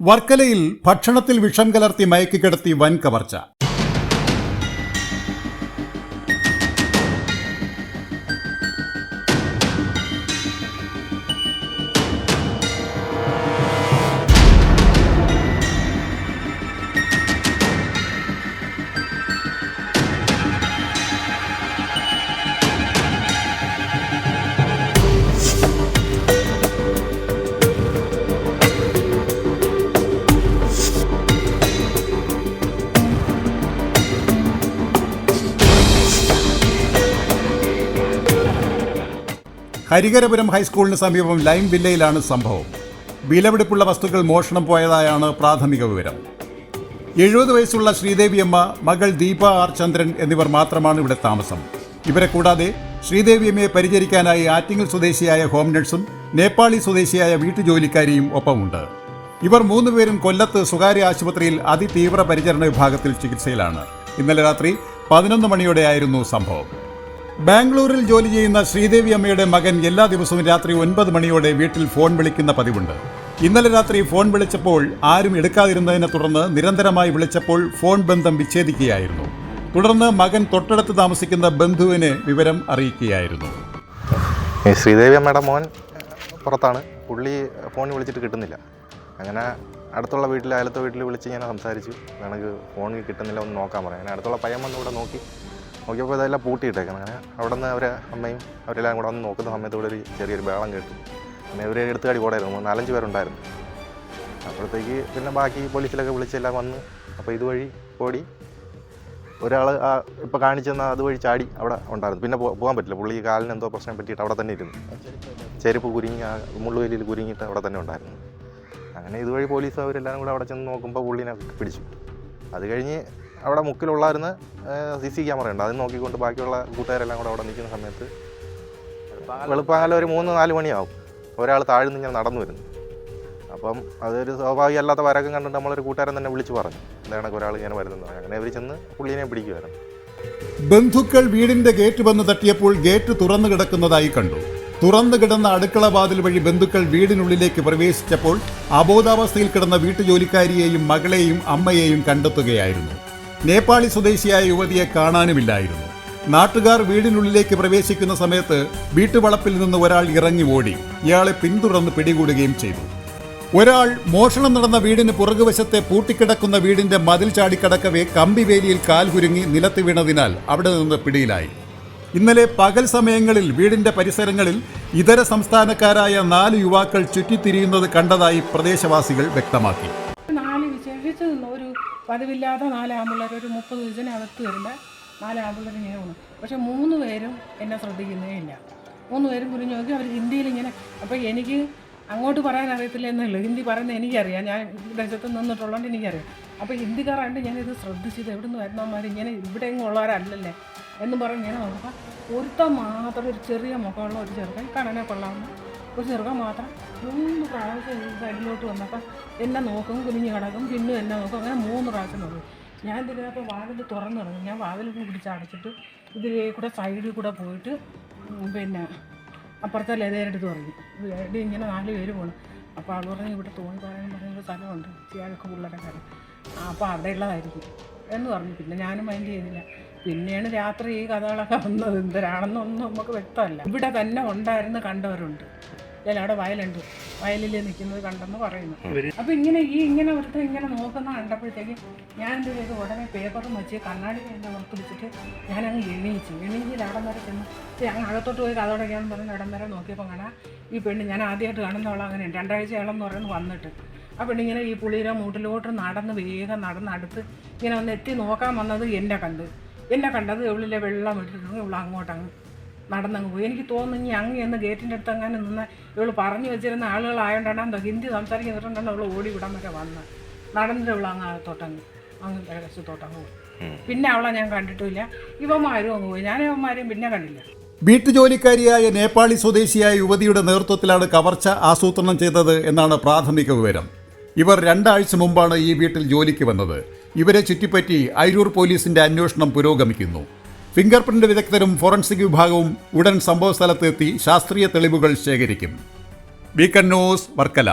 വർക്കലയിൽ ഭക്ഷണത്തിൽ വിഷം കലർത്തി മയക്കിക്കിടത്തി വൻ കവർച്ച ഹരികരപുരം ഹൈസ്കൂളിന് സമീപം ലൈം വില്ലയിലാണ് സംഭവം. വിലപിടിപ്പുള്ള വസ്തുക്കൾ മോഷണം പോയതായാണ് പ്രാഥമിക വിവരം. എഴുപത് വയസ്സുള്ള ശ്രീദേവിയമ്മ മകൾ ദീപ ആർ ചന്ദ്രൻ എന്നിവർ മാത്രമാണ് ഇവിടെ താമസം. ഇവരെ കൂടാതെ ശ്രീദേവിയമ്മയെ പരിചരിക്കാനായി ആറ്റിങ്ങൽ സ്വദേശിയായ ഹോം നഴ്സും നേപ്പാളി സ്വദേശിയായ വീട്ടുജോലിക്കാരിയും ഒപ്പമുണ്ട്. ഇവർ മൂന്നുപേരും കൊല്ലത്ത് സ്വകാര്യ ആശുപത്രിയിൽ അതിതീവ്ര പരിചരണ വിഭാഗത്തിൽ ചികിത്സയിലാണ്. ഇന്നലെ രാത്രി പതിനൊന്ന് മണിയോടെയായിരുന്നു സംഭവം. ബാംഗ്ലൂരിൽ ജോലി ചെയ്യുന്ന ശ്രീദേവി അമ്മയുടെ മകൻ എല്ലാ ദിവസവും രാത്രി ഒൻപത് മണിയോടെ വീട്ടിൽ ഫോൺ വിളിക്കുന്ന പതിവുണ്ട്. ഇന്നലെ രാത്രി ഫോൺ വിളിച്ചപ്പോൾ ആരും എടുക്കാതിരുന്നതിനെ തുടർന്ന് നിരന്തരമായി വിളിച്ചപ്പോൾ ഫോൺ ബന്ധം വിച്ഛേദിക്കുകയായിരുന്നു. തുടർന്ന് മകൻ തൊട്ടടുത്ത് താമസിക്കുന്ന ബന്ധുവിനെ വിവരം അറിയിക്കുകയായിരുന്നു. ശ്രീദേവി അമ്മയുടെ മോൻ പുറത്താണ്. പുള്ളി ഫോൺ വിളിച്ചിട്ട് കിട്ടുന്നില്ല. അങ്ങനെ അടുത്തുള്ള വീട്ടിൽ അയലത്തെ വീട്ടിൽ വിളിച്ച് ഞാൻ സംസാരിച്ചു. എനിക്ക് ഫോൺ കിട്ടുന്നില്ല ഒന്ന് നോക്കാൻ പറയാം. അങ്ങനെ അടുത്തുള്ള പയ്യൻ വന്ന് ഇവിടെ നോക്കി. നോക്കിയപ്പോൾ ഇതെല്ലാം പൂട്ടിയിട്ടേക്കണം. അങ്ങനെ അവിടെ നിന്ന് അവരെ അമ്മയും അവരെല്ലാം കൂടെ വന്ന് നോക്കുന്ന സമയത്ത് ഇവിടെ ഒരു ചെറിയൊരു ബേളം കേട്ടു. പിന്നെ എടുത്ത് എടുത്തുകാടി കൂടായിരുന്നു നാലഞ്ച് പേരുണ്ടായിരുന്നു. അപ്പോഴത്തേക്ക് പിന്നെ ബാക്കി പോലീസിലൊക്കെ വിളിച്ചെല്ലാം വന്ന് അപ്പോൾ ഇതുവഴി ഓടി ഒരാൾ ആ ഇപ്പോൾ കാണിച്ചെന്ന് അതുവഴി ചാടി അവിടെ ഉണ്ടായിരുന്നു. പിന്നെ പോകാൻ പറ്റില്ല. പുള്ളി കാലിന് എന്തോ പ്രശ്നം പറ്റിയിട്ട് അവിടെ തന്നെ ഇരുന്നു. ചെരുപ്പ് കുരുങ്ങി ആ മുള്ളുവേലിയിൽ കുരുങ്ങിയിട്ട് അവിടെ തന്നെ ഉണ്ടായിരുന്നു. അങ്ങനെ ഇതുവഴി പോലീസ് അവരെല്ലാം കൂടെ അവിടെ ചെന്ന് നോക്കുമ്പോൾ പുള്ളിനെ പിടിച്ചു. അത് കഴിഞ്ഞ് അവിടെ മുക്കിലുള്ളായിരുന്ന സി സി ക്യാമറ ഉണ്ട്. അത് നോക്കിക്കൊണ്ട് ബാക്കിയുള്ള കൂട്ടുകാരെല്ലാം കൂടെ അവിടെ നിൽക്കുന്ന സമയത്ത് വെളുപ്പാകാലം. ഒരു മൂന്ന് നാല് മണിയാവും. ഒരാൾ താഴ്ന്ന് ഇങ്ങനെ നടന്നു വരുന്നു. അപ്പം അതൊരു സ്വാഭാവികമല്ലാത്ത വരക്കം കണ്ടിട്ട് നമ്മളൊരു കൂട്ടുകാരൻ തന്നെ വിളിച്ചു പറഞ്ഞു. എന്താണ് ഒരാൾ ഇങ്ങനെ വരുന്നത്? അങ്ങനെ അവർ ചെന്ന് പുള്ളിനെ പിടിക്കുമായിരുന്നു ബന്ധുക്കൾ വീടിന്റെ ഗേറ്റ് വന്ന് തട്ടിയപ്പോൾ ഗേറ്റ് തുറന്നു കിടക്കുന്നതായി കണ്ടു. തുറന്നു കിടന്ന അടുക്കള വാതിൽ വഴി ബന്ധുക്കൾ വീടിനുള്ളിലേക്ക് പ്രവേശിച്ചപ്പോൾ അബോധാവസ്ഥയിൽ കിടന്ന വീട്ടുജോലിക്കാരിയെയും മകളെയും അമ്മയെയും കണ്ടെത്തുകയായിരുന്നു. നേപ്പാളി സ്വദേശിയായ യുവതിയെ കാണാനുമില്ലായിരുന്നു. നാട്ടുകാർ വീടിനുള്ളിലേക്ക് പ്രവേശിക്കുന്ന സമയത്ത് വീട്ടുവളപ്പിൽ നിന്ന് ഒരാൾ ഇറങ്ങി ഓടി. ഇയാളെ പിന്തുടർന്ന് പിടികൂടുകയും ചെയ്തു. ഒരാൾ മോഷണം നടന്ന വീടിന് പുറകുവശത്തെ പൂട്ടിക്കിടക്കുന്ന വീടിന്റെ മതിൽ ചാടിക്കടക്കവേ കമ്പിവേലിയിൽ കാൽ കുരുങ്ങി നിലത്ത് വീണതിനാൽ അവിടെ നിന്ന് പിടിയിലായി. ഇന്നലെ പകൽ സമയങ്ങളിൽ വീടിന്റെ പരിസരങ്ങളിൽ ഇതര സംസ്ഥാനക്കാരായ നാല് യുവാക്കൾ ചുറ്റിത്തിരിയുന്നത് കണ്ടതായി പ്രദേശവാസികൾ വ്യക്തമാക്കി. ഒരു പതിവില്ലാത്ത നാല് ആമ്പിള്ളേർ ഒരു മുപ്പത് വയസ്സിനകത്ത് വരുന്ന നാല് ആമ്പിള്ളേർ ഇങ്ങനെ വന്നു പക്ഷേ മൂന്ന് പേരും എന്നെ ശ്രദ്ധിക്കുന്നേ ഇല്ല. മൂന്ന് പേരും കുറിഞ്ഞ് നോക്കി അവർ ഹിന്ദിയിൽ ഇങ്ങനെ അപ്പോൾ എനിക്ക് അങ്ങോട്ട് പറയാൻ അറിയത്തില്ല എന്നുള്ളൂ. ഹിന്ദി പറയുന്നത് എനിക്കറിയാം. ഞാൻ ദേശത്ത് നിന്നിട്ടുള്ളതുകൊണ്ട് എനിക്കറിയാം. അപ്പോൾ ഹിന്ദിക്കാരായിട്ട് ഞാനിത് ശ്രദ്ധിച്ചത് എവിടെ നിന്ന് വരുന്നവന്മാർ ഇങ്ങനെ ഇവിടെ എങ്ങും ഉള്ളവരല്ലല്ലേ? എന്ന് പറഞ്ഞ് ഇങ്ങനെ നോക്കുക ഒരുത്ത മാത്രം ഒരു ചെറിയ മുഖമുള്ള ഒരു ചെറുക്കൻ കാണാനെ കൊള്ളാവുന്ന. ഒരു ചെറുക്കൻ മാത്രം മൂന്ന് പ്രാവശ്യം സൈഡിലോട്ട് വന്നപ്പോൾ എന്നെ നോക്കും കുനിഞ്ഞ് കിടക്കും പിന്നെ എന്നെ നോക്കും അങ്ങനെ മൂന്ന് പ്രാവശ്യം നോക്കും. ഞാൻ ഇതിനകത്ത് വാതിൽ തുറന്നു കിടക്കും ഞാൻ വാതിൽ പിടിച്ച് അടച്ചിട്ട് ഇതിലേ കൂടെ സൈഡിൽ കൂടെ പോയിട്ട് പിന്നെ അപ്പുറത്തെ ലതേരെടുത്ത് പറഞ്ഞു ഇവിടെ ഇങ്ങനെ നാല് പേര് പോകണം അപ്പോൾ ആൾ പറഞ്ഞു ഇവിടെ തോന്നി പറയാൻ പറയുന്ന സ്ഥലമുണ്ട്. ചെയ്യാനൊക്കെ പിള്ളേരൊക്കെ അപ്പോൾ അവിടെ ഉള്ളതായിരിക്കും എന്ന് പറഞ്ഞു. പിന്നെ ഞാനും മൈൻഡ് ചെയ്തില്ല. പിന്നെയാണ് രാത്രി ഈ കഥകളൊക്കെ വന്നത്. എന്തരാണെന്നൊന്നും നമുക്ക് വ്യക്തമല്ല. ഇവിടെ തന്നെ ഉണ്ടായിരുന്നു കണ്ടവരുണ്ട്. ഇല്ല അവിടെ വയലുണ്ട്. വയലിൽ നിൽക്കുന്നത് കണ്ടെന്ന് പറയുന്നു. അപ്പോൾ ഇങ്ങനെ ഈ ഇങ്ങനെ ഒരുത്തൻ ഇങ്ങനെ നോക്കുന്ന കണ്ടപ്പോഴത്തേക്ക് ഞാൻ എന്ത് ചെയ്തു? ഉടനെ പേപ്പറും വെച്ച് കണ്ണാടി എന്റെ ഉറപ്പിടിച്ചിട്ട് അങ്ങ് എണീച്ചു. എണീച്ചിൽ അവിടം വരെ ചെന്ന് അങ്ങ് അകത്തോട്ട് പോയി കഥോടൊക്കെയാണെന്ന് പറഞ്ഞ് ഇടം വരെ നോക്കിയപ്പോൾ കാണാം ഈ പെണ്ണ് ഞാൻ ആദ്യമായിട്ട് കാണുന്നവളെ അങ്ങനെ രണ്ടാഴ്ച എന്ന് പറയുന്നത് വന്നിട്ട്. ആ പെണ്ണിങ്ങനെ ഈ പുളിയിലെ മൂട്ടിലോട്ട് നടന്ന് വേഗം നടന്ന് അടുത്ത് ഇങ്ങനെ ഒന്ന് എത്തി നോക്കാൻ വന്നത് എന്നെ കണ്ട്. എന്നെ കണ്ടത് ഇവളിലെ വെള്ളം ഇട്ടിട്ടുണ്ട് ഉള്ള അങ്ങോട്ടങ്ങ് നടന്നങ്ങ് പോയി. എനിക്ക് തോന്നുന്നു ഇനി അങ്ങ് എന്ന് ഗേറ്റിന്റെ അടുത്ത് അങ്ങനെ നിന്ന് ഇവൾ പറഞ്ഞു വെച്ചിരുന്ന ആളുകളായോണ്ടാണ് എന്തോ ഹിന്ദി സംസാരിക്കുന്നിട്ടുണ്ടാണ് അവൾ ഓടി വിടാൻ വരെ വന്ന്. നടന്നിട്ട് ഇവൾ അങ്ങ് അകത്തോട്ടങ്ങ് അങ്ങ് തോട്ടങ്ങ് പോയി. പിന്നെ അവളെ ഞാൻ കണ്ടിട്ടില്ല ഇവന്മാരും അങ്ങ് പോയി. ഞാൻ ഇവന്മാരെയും പിന്നെ കണ്ടില്ല. വീട്ടുജോലിക്കാരിയായ നേപ്പാളി സ്വദേശിയായ യുവതിയുടെ നേതൃത്വത്തിലാണ് കവർച്ച ആസൂത്രണം ചെയ്തത് എന്നാണ് പ്രാഥമിക വിവരം. ഇവർ രണ്ടാഴ്ച മുമ്പാണ് ഈ വീട്ടിൽ ജോലിക്ക് വന്നത്. ഇവരെ ചുറ്റിപ്പറ്റി അയിരൂർ പോലീസിന്റെ അന്വേഷണം പുരോഗമിക്കുന്നു. ഫിംഗർ പ്രിന്റ് വിദഗ്ധരും ഫോറൻസിക് വിഭാഗവും ഉടൻ സംഭവ സ്ഥലത്തെത്തി ശാസ്ത്രീയ തെളിവുകൾ ശേഖരിക്കും. Weekend news Varkala.